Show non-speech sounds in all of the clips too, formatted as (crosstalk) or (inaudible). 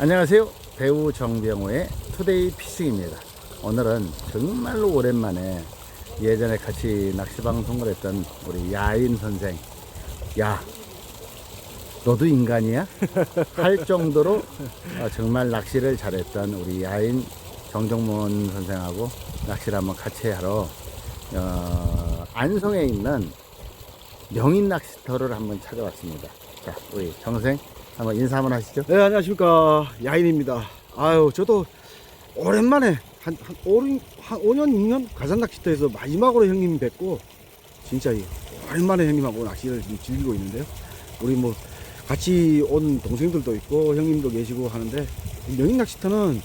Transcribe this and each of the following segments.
안녕하세요. 배우 정병호의 투데이 피싱입니다. 오늘은 정말로 오랜만에 예전에 같이 낚시 방송을 했던 우리 야인 선생. 야, 너도 인간이야? 할 정도로 어, 정말 낚시를 잘했던 우리 야인 정정문 선생하고 낚시를 한번 같이 하러 어, 안성에 있는 명인 낚시터를 한번 찾아왔습니다. 자, 우리 정생 한번 인사 한번 하시죠. 네, 안녕하십니까. 야인입니다. 아유, 저도 오랜만에 한, 한, 5, 한 5년, 6년 가산 낚시터에서 마지막으로 형님 뵙고 진짜 이 오랜만에 형님하고 낚시를 즐기고 있는데요. 우리 뭐 같이 온 동생들도 있고 형님도 계시고 하는데 이 명인 낚시터는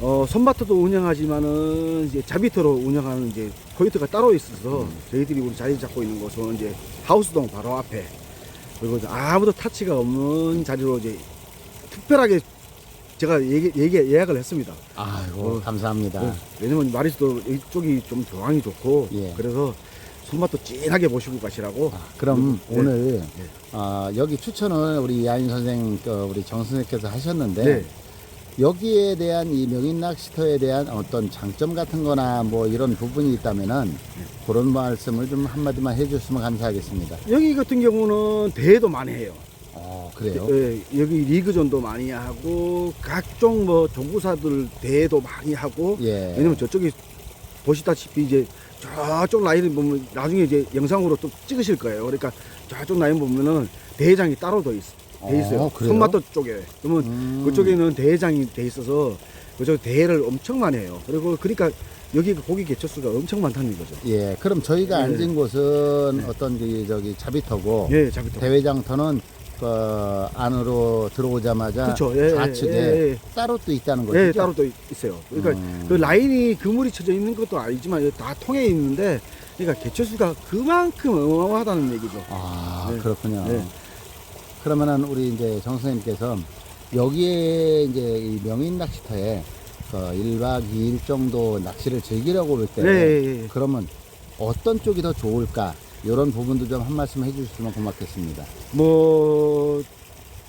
어, 손마터도 운영하지만은 이제 자비터로 운영하는 이제 포인트가 따로 있어서 저희들이 우리 자리 잡고 있는 곳은 이제 하우스동 바로 앞에 그리고 아무도 타치가 없는 자리로 이제 특별하게 제가 얘기, 얘기 예약을 했습니다. 아이고 어, 감사합니다. 네. 왜냐면 마리수도 이쪽이 좀 조항이 좋고 예. 그래서 손맛도 진하게 모시고 가시라고. 아, 그럼 네. 오늘 네. 어, 여기 추천을 우리 야인 선생, 그 우리 정 선생께서 하셨는데 네. 여기에 대한 이 명인 낚시터에 대한 어떤 장점 같은 거나 뭐 이런 부분이 있다면은 네. 그런 말씀을 좀 한마디만 해주시면 감사하겠습니다. 여기 같은 경우는 대회도 많이 해요. 어, 그래요? 예, 여기 리그전도 많이 하고 각종 뭐 조구사들 대회도 많이 하고 예. 왜냐면 저쪽이 보시다시피 이제 저쪽 라인을 보면 나중에 이제 영상으로 또 찍으실 거예요. 그러니까 저쪽 라인 보면은 대회장이 따로 돼, 있, 돼 있어요. 어, 그래요? 손맛도 쪽에. 그러면 음. 그쪽에는 대회장이 돼 있어서 그쪽 대회를 엄청 많이 해요. 그리고 그러니까 여기 그 고기 개체수가 엄청 많다는 거죠. 예, 그럼 저희가 네. 앉은 곳은 어떤 그 저기 자비터고 예, 자비터. 대회장터는 그 안으로 들어오자마자 그렇죠. 예, 좌측에 예, 예, 따로 또 있다는 거죠. 예, 따로 또 있어요. 그러니까 음. 그 라인이 그물이 쳐져 있는 것도 아니지만 다 통해 있는데 그러니까 개체수가 그만큼 어마어마하다는 얘기죠. 아 네. 그렇군요. 네. 그러면은 우리 이제 정 선생님께서 여기에 이제 이 명인 낚시터에 그 1박 2일 정도 낚시를 즐기려고 올 때 네, 예, 예. 그러면 어떤 쪽이 더 좋을까? 이런 부분도 좀 한 말씀 해주시면 고맙겠습니다. 뭐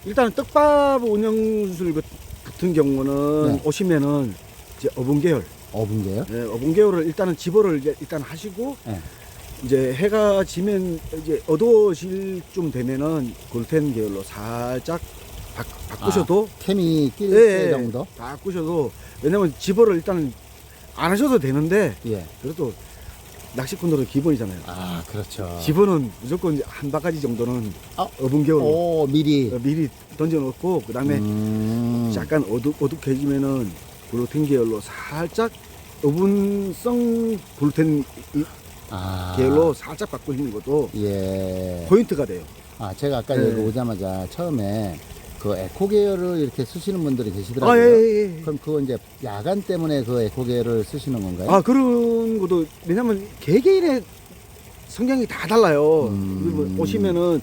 일단은 떡밥 운영술 같- 같은 경우는 네. 오시면은 이제 어분 계열, 어분게요? 네, 어분 계열을 일단은 집어를 일단 하시고 네. 이제 해가 지면 이제 어두워질 좀 되면은 글텐 계열로 살짝 바, 바꾸셔도 캠이 낄 예, 때 예, 정도? 바꾸셔도 왜냐면 집어를 일단은 안 하셔도 되는데 예. 그래도 낚시꾼들은 기본이잖아요. 아 그렇죠. 집어는 무조건 이제 한 바가지 정도는 어? 어분 계열로 오 미리. 어, 미리 던져놓고 그 다음에 음. 약간 어둑, 어둑해지면은 글루텐 계열로 살짝 어분성 글루텐 이- 아. 계열로 살짝 바꾸시는 것도 예. 포인트가 돼요. 아 제가 아까 네. 여기 오자마자 처음에 그 에코 계열을 이렇게 쓰시는 분들이 아, 계시더라고요. 예, 예, 예. 그럼 그거 이제 야간 때문에 그 에코 계열을 쓰시는 건가요? 아, 그런 것도, 왜냐면 개개인의 성향이 다 달라요. 음. 뭐 오시면은,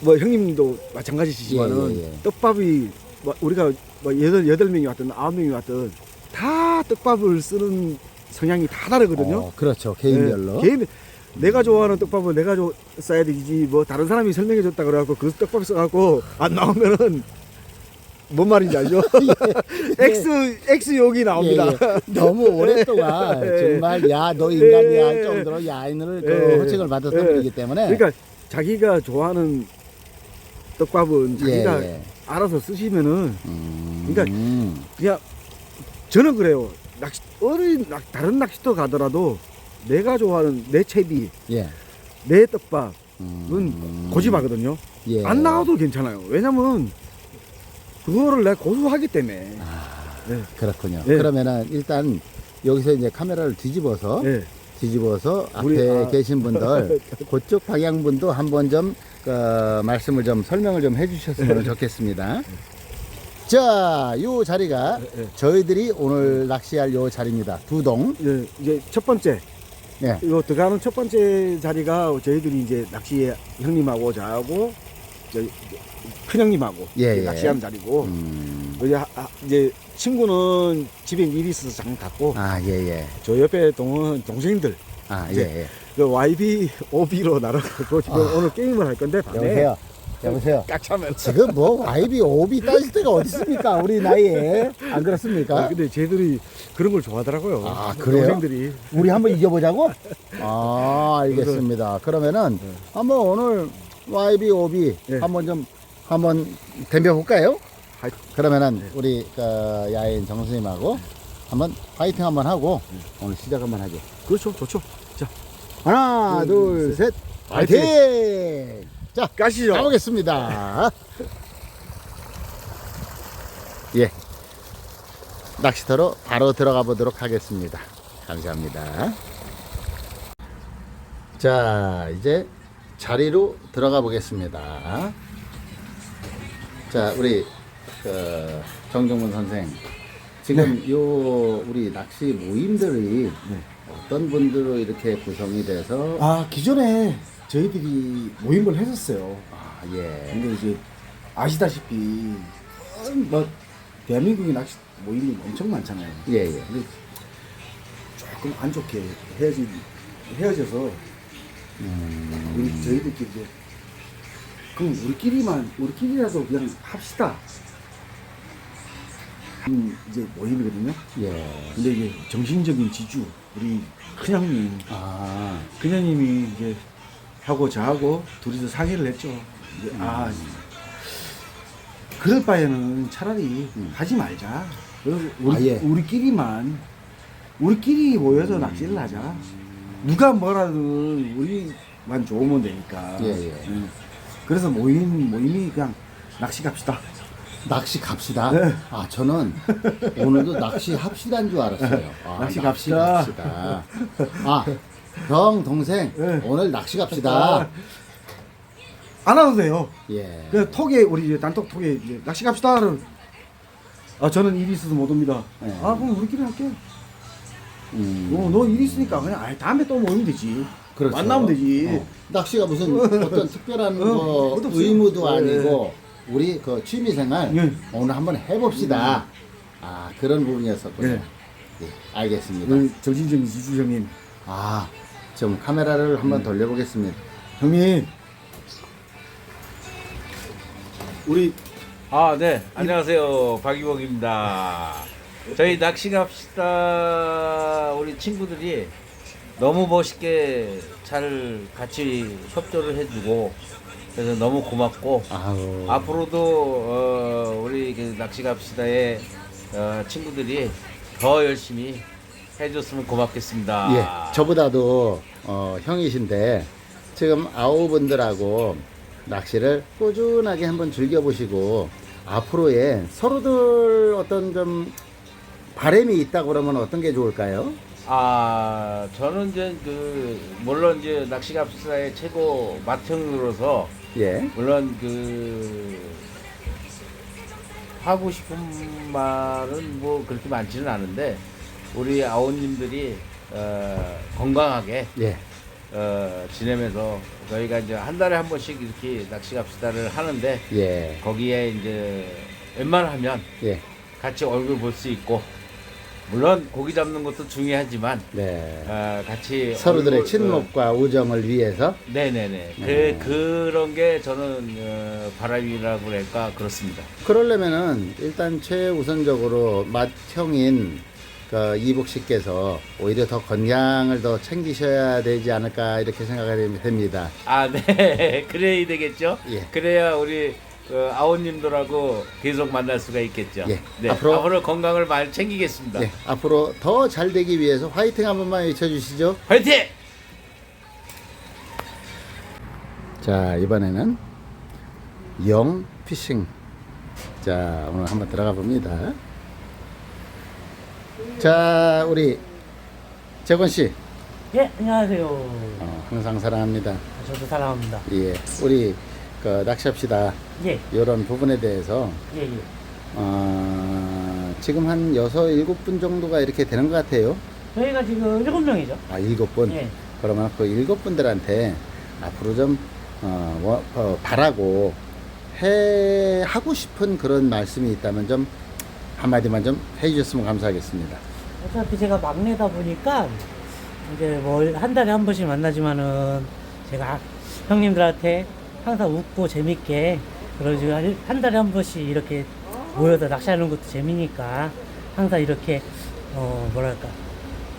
뭐 형님도 마찬가지시지만은, 예, 예, 예. 떡밥이, 뭐 우리가 뭐 여덟, 여덟 명이 왔든 아홉 명이 왔든, 다 떡밥을 쓰는 성향이 다 다르거든요. 어, 그렇죠. 개인별로. 네, 개인 내가 좋아하는 떡밥은 내가 줘, 써야 되지 뭐 다른 사람이 설명해 줬다 그래갖고 그 떡밥 써갖고 안 나오면은 뭔 말인지 알죠? (laughs) X X 욕이 나옵니다. 예, 예. 너무 오랫동안 예. (laughs) 정말 야 너 인간이야 할 예. 정도로 야인을 예. 그 호칭을 받았던 예. 분이기 때문에 그러니까 자기가 좋아하는 떡밥은 자기가 예, 예. 알아서 쓰시면은 음, 그러니까 그냥 저는 그래요. 낚시 어린 낚- 다른 낚시터 가더라도 내가 좋아하는 내 채비, 예. 내 떡밥은 음, 고집하거든요. 예. 안 나와도 괜찮아요. 왜냐면 그거를 내가 고수하기 때문에. 네. 그렇군요. 예. 그러면은 일단 여기서 이제 카메라를 뒤집어서 네. 뒤집어서 앞에 우리, 아. 계신 분들 (laughs) 그쪽 방향 분도 한번 좀 어, 말씀을 좀 설명을 좀 해주셨으면 좋겠습니다. 자, 요 자리가 네. 저희들이 오늘 낚시할 요 자리입니다. 두동. 이제, 이제 첫 번째 네. 이거 들어가는 첫 번째 자리가 저희들이 이제 낚시 형님하고 저하고 저, 큰 형님하고 예, 예. 낚시하는 자리고 음. 이제, 하- 하- 이제 친구는 집에 일이 있어서 잠깐 갔고 아, 예, 예. 저 옆에 동은 동생들 아, 예, 이제 예. 그 YB OB로 날아가고 지금 아. 오늘 게임을 할 건데 밤에 여보세요. 여보세요. 꽉 차면. 지금 뭐 YB, OB 따질 때가 어디 있습니까? 우리 나이에 안 그렇습니까? 아, 근데 쟤들이 그런 걸 좋아하더라고요. 아, 그래요? 동생들이. 우리 한번 이겨보자고? (laughs) 아, 알겠습니다. 그러면은 한번 오늘 YB, OB 네. 한번 좀 한번 덤벼 볼까요? 하이- 그러면은 우리 그 야인 정수님하고 한번 파이팅 한번 하고 오늘 시작 한번 하죠. 그렇죠, 좋죠. 자, 하나, 둘, 둘, 셋, 파이팅! 자, 가시죠. 가보겠습니다. 예. 낚시터로 바로 들어가 보도록 하겠습니다. 감사합니다. 자, 이제 자리로 들어가 보겠습니다. 자, 우리 그 정정문 선생. 지금 요 우리 낚시 모임들이 어떤 분들로 이렇게 구성이 돼서 아, 기존에 저희들이 모임을 했었어요. 아, 예. 근데 이제 아시다시피 뭐 대한민국의 낚시 모임이 엄청 많잖아요. 예, 예. 근데 조금 안 좋게 헤어지 헤어져서 음, 우리 저희들끼리 이제 그럼 우리끼리만 우리끼리라도 그냥 합시다. 음, 이제 모임이거든요. 예. 근데 이제 정신적인 지주 우리 큰형님 아, 큰형님이 이제 하고 저하고 둘이서 상의를 했죠. 이제 아 그럴 바에는 차라리 음. 하지 말자. 우리, 아, 예. 우리끼리만 우리끼리 모여서 낚시를 하자. 누가 뭐라든 우리만 좋으면 되니까. 예, 예. 음. 그래서 모임 모임이 그냥 낚시 갑시다. 낚시 갑시다. 네. 아, 저는 오늘도 낚시 합시다인 줄 알았어요. (laughs) 아, 낚시 갑시다. 갑시다. 아, 형, 동생, 네. 오늘 낚시 갑시다. 안 와도 돼요. 예. 그 톡에 우리 이제 단톡 톡에 이제 낚시 갑시다. 그러면 아 저는 일이 있어서 못 옵니다. 네. 아 그럼 우리끼리 할게. 음, 어, 너일 있으니까 그냥 아, 다음에 또 모이면 되지. 그렇죠. 만나면 되지. 어, 낚시가 무슨 (laughs) 어떤 특별한 어, 뭐 그것도 없어요. 의무도 예. 아니고 우리 그 취미 생활 예. 오늘 한번 해봅시다. 아, 그런 부분이었었군요. 예. 예, 알겠습니다. 우리 정신적인 지주 형님. 아, 좀 카메라를 한번 돌려보겠습니다. 형님. 우리 아, 네. 안녕하세요. 박이복입니다. 저희 낚시 갑시다. 우리 친구들이 너무 멋있게 잘 같이 협조를 해주고 그래서 너무 고맙고 아우. 앞으로도 어, 우리 그 낚시 갑시다의 어, 친구들이 더 열심히 해줬으면 고맙겠습니다. 예, 저보다도 어, 형이신데 지금 아우분들하고 낚시를 꾸준하게 한번 즐겨보시고 앞으로의 서로들 어떤 좀 바람이 있다 그러면 어떤 게 좋을까요? 아, 저는 이제 그 물론 이제 낚시 갑시다의 최고 맏형으로서 예, 물론 그 하고 싶은 말은 뭐 그렇게 많지는 않은데 우리 아우님들이 어, 건강하게 예, 어, 지내면서 저희가 이제 한 달에 한 번씩 이렇게 낚시 갑시다를 하는데 예, 거기에 이제 웬만하면 예, 같이 얼굴 볼 수 있고 물론 고기 잡는 것도 중요하지만 네. 어, 같이 서로들의 얼굴, 어, 친목과 우정을 위해서 네네네. 네. 그, 그런 게 저는 어, 바람이라고 그럴까 그렇습니다. 그러려면은 일단 최우선적으로 맏형인 그 이복 씨께서 오히려 더 건강을 더 챙기셔야 되지 않을까 이렇게 생각이 됩니다. 아, 네. (laughs) 그래야 되겠죠? 예. 그래야 우리 어, 아우님들하고 계속 만날 수가 있겠죠. 예. 네. 앞으로- 앞으로, 건강을 많이 챙기겠습니다. 예, 앞으로 더 잘 되기 위해서 화이팅 한 번만 외쳐주시죠. 화이팅! 자, 이번에는 영 피싱. 자, 오늘 한번 들어가 봅니다. 자, 우리 재권 씨, 예, 안녕하세요. 어, 항상 사랑합니다. 저도 사랑합니다. 예, 우리 그 낚시합시다. 예, 이런 부분에 대해서 예, 예. 어, 지금 한 여섯 일곱 분 정도가 이렇게 되는 것 같아요. 저희가 지금 일곱 명이죠. 아, 일곱 분. 예. 그러면 그 일곱 분들한테 앞으로 좀 어, 워- 어, 바라고 해 하고 싶은 그런 말씀이 있다면 좀 한마디만 좀 해주셨으면 감사하겠습니다. 어차피 제가 막내다 보니까 이제 뭐한 달에 한 번씩 만나지만은 제가 형님들한테 항상 웃고 재밌게 그러지고 한- 한 달에 한 번씩 이렇게 모여서 낚시하는 것도 재미니까 항상 이렇게 어 뭐랄까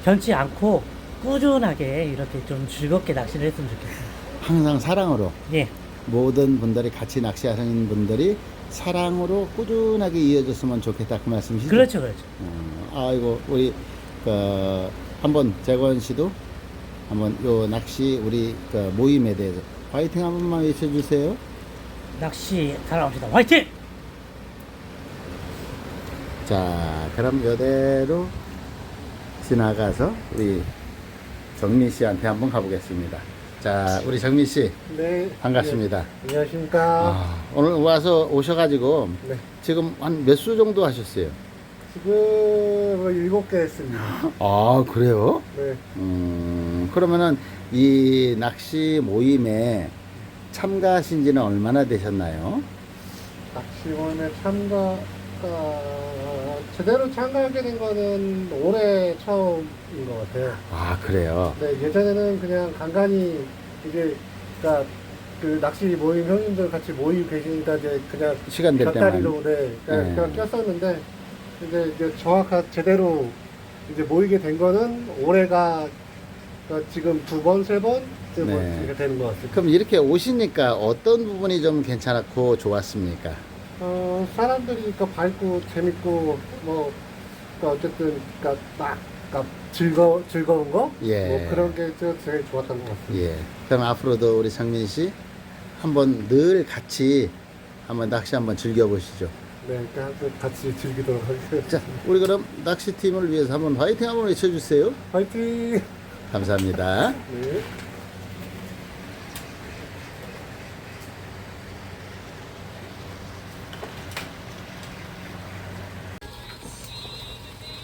변치 않고 꾸준하게 이렇게 좀 즐겁게 낚시를 했으면 좋겠어요. 항상 사랑으로 예, 모든 분들이 같이 낚시하는 분들이 사랑으로 꾸준하게 이어졌으면 좋겠다 그 말씀이시죠? 그렇죠, 그렇죠. 어, 아이고 우리 그 한번 재권 씨도 한번 요 낚시 우리 그 모임에 대해서 화이팅 한 번만 외쳐주세요. 낚시 잘합시다. 화이팅! 자, 그럼 이대로 지나가서 우리 정민 씨한테 한번 가보겠습니다. 자, 우리 정민 씨 네. 반갑습니다. 안녕하십니까. 아, 오늘 와서 오셔가지고 네. 지금 한 몇 수 정도 하셨어요? 지금 일곱 개 했습니다. 아, 그래요? 네. 음, 그러면은 이 낚시 모임에 참가하신 지는 얼마나 되셨나요? 낚시원에 참가 가 제대로 참가하게 된 거는 올해 처음인 것 같아요. 아, 그래요? 네, 예전에는 그냥 간간히 이제 그러니까 그 낚시 모임 형님들 같이 모이고 계시니까 이제 그냥 시간 될 때만. 네, 그냥, 네. 그냥 꼈었는데 이제, 이제 정확한 제대로 이제 모이게 된 거는 올해가 그러니까 지금 두 번, 세 번 이제 뭐 네. 이렇게 되는 것 같습니다. 그럼 이렇게 오시니까 어떤 부분이 좀 괜찮았고 좋았습니까? 어, 사람들이 그 밝고 재밌고 뭐 그러니까 어쨌든 그러니까 막 그러니까 즐거 즐거운 거, 예. 뭐 그런 게 저- 제일 좋았던 것 같습니다. 예. 그럼 앞으로도 우리 정민 씨 한번 늘 같이 한번 낚시 한번 즐겨 보시죠. 네, 그러니까 같이 즐기도록 하겠습니다. 자, 우리 그럼 낚시 팀을 위해서 한번 화이팅 한번 외쳐주세요. 화이팅! 감사합니다. 네.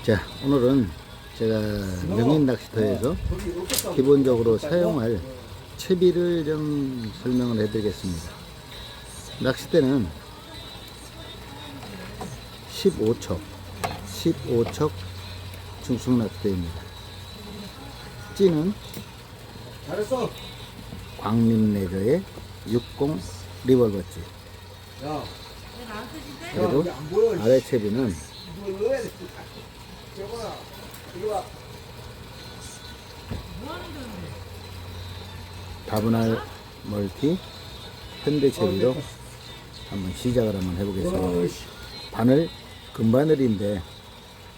자, 오늘은 제가 명인 낚시터에서 기본적으로 사용할 채비를 좀 설명을 해드리겠습니다. 낚싯대는 15척, 15척 중축 낚싯대입니다. 찌는 광림 레저의 60 리볼버 찌. 그리고 아래 채비는 다분할 멀티 현대 채비로 한번 시작을 한번 해보겠습니다. 바늘 금바늘인데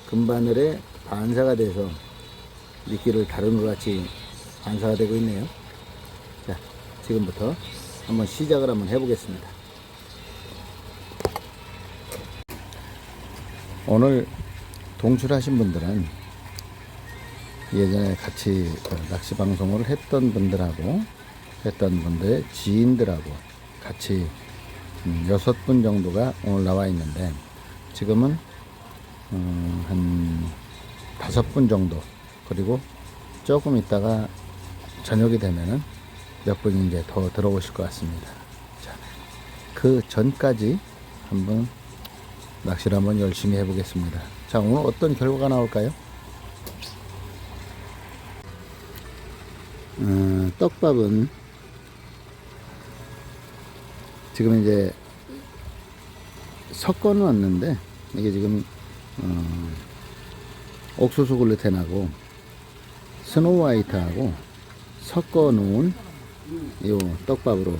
금바늘에 반사가 돼서 미끼를 다른 것 같이 반사가 되고 있네요. 자, 지금부터 한번 시작을 한번 해보겠습니다. 오늘 동출하신 분들은 예전에 같이 그 낚시 방송을 했던 분들하고 했던 분들의 지인들하고 같이 음, 여섯 분 정도가 오늘 나와 있는데 지금은 음, 한 다섯 분 정도 그리고 조금 있다가 저녁이 되면은 몇 분이 이제 더 들어오실 것 같습니다. 자, 그 전까지 한번 낚시를 한번 열심히 해보겠습니다. 자, 오늘 어떤 결과가 나올까요? 어, 떡밥은 지금 이제 섞어 놨는데 이게 지금 어, 옥수수 글루텐하고 스노우 화이트하고 섞어 놓은 이 떡밥으로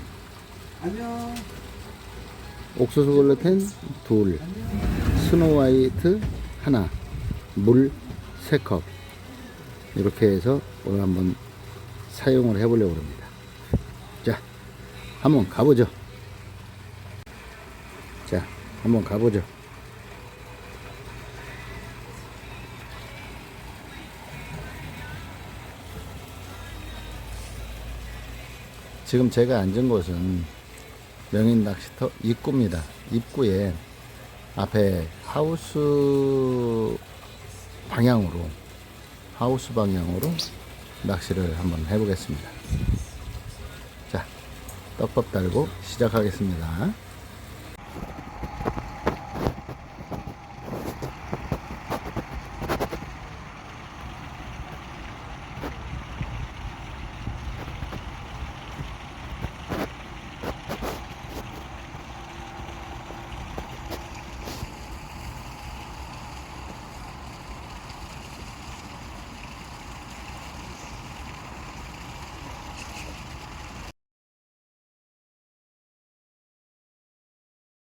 옥수수 글루텐 둘 스노우 화이트 하나 물세컵 이렇게 해서 오늘 한번 사용을 해보려고 합니다. 자, 한번 가보죠. 자, 한번 가보죠. 지금 제가 앉은 곳은 명인 낚시터 입구입니다. 입구에 앞에 하우스 방향으로 하우스 방향으로 낚시를 한번 해보겠습니다. 자, 떡밥 달고 시작하겠습니다.